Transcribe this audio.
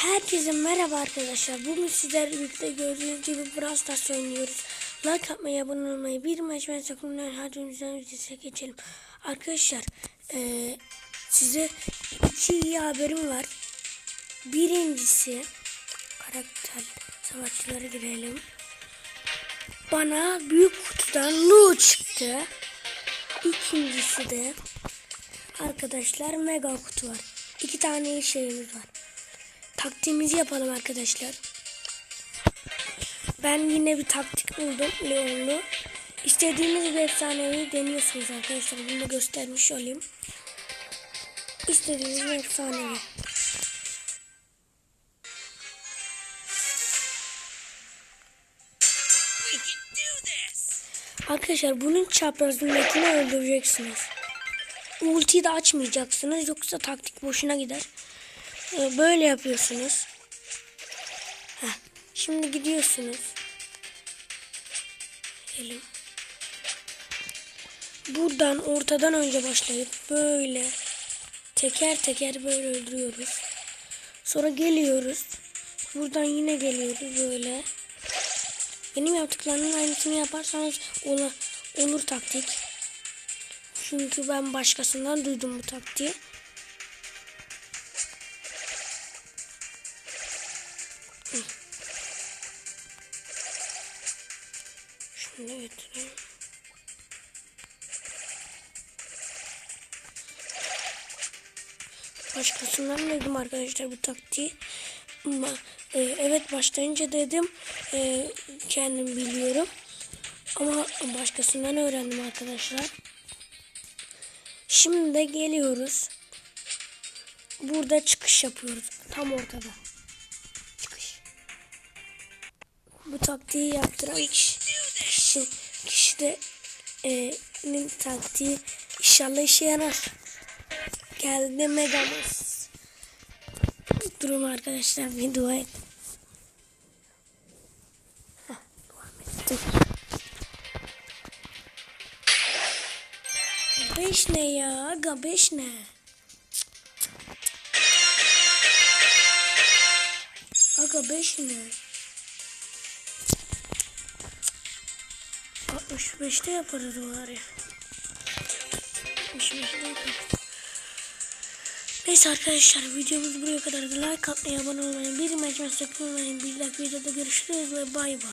Herkese merhaba arkadaşlar. Bugün sizlerle birlikte gördüğünüz gibi Brawl Stars oynuyoruz. Like atmayı, abone olmayı, bir maç ve sakınlar önceden videoya geçelim. Arkadaşlar eee, size iki iyi haberim var. Birincisi karakter savaşçılara girelim. Bana büyük kutudan Lu çıktı. İkincisi de arkadaşlar mega kutu var. İki tane şeyimiz var. Taktiğimizi yapalım arkadaşlar. Ben yine bir taktik buldum Leon'lu. İstediğiniz bir efsaneyi deniyorsunuz arkadaşlar. Bunu göstermiş olayım. İstediğiniz bir efsaneyi. Arkadaşlar bunun çaprazındakini öldüreceksiniz. Ultiyi de açmayacaksınız yoksa taktik boşuna gider. Ee, Böyle yapıyorsunuz. Heh, Şimdi gidiyorsunuz. Gidelim. Buradan ortadan önce başlayıp böyle teker teker böyle öldürüyoruz. Sonra geliyoruz. Buradan yine geliyoruz böyle. Benim yaptıklarımın aynısını yaparsanız olur, olur taktik. Çünkü ben başkasından duydum bu taktiği. Götüreyim. Başkasından duydum arkadaşlar bu taktiği. Ama e, evet başlayınca dedim e, kendim biliyorum. Ama başkasından öğrendim arkadaşlar. Şimdi de geliyoruz. Burada çıkış yapıyoruz. Tam ortada. Çıkış. Bu taktiği yaptıran kişi, kişi, kişi de e, taktiği inşallah işe yarar. Geldi Megamas. Durun arkadaşlar bir dua et. Beş ne ya? Aga beş ne? Aga beş ne? 65'te yaparız onları. 65'te yaparız. Neyse arkadaşlar videomuz buraya kadar. Like atmayı, abone olmayı, bir maç sakın olmayın. Bir dahaki videoda görüşürüz ve bay bay.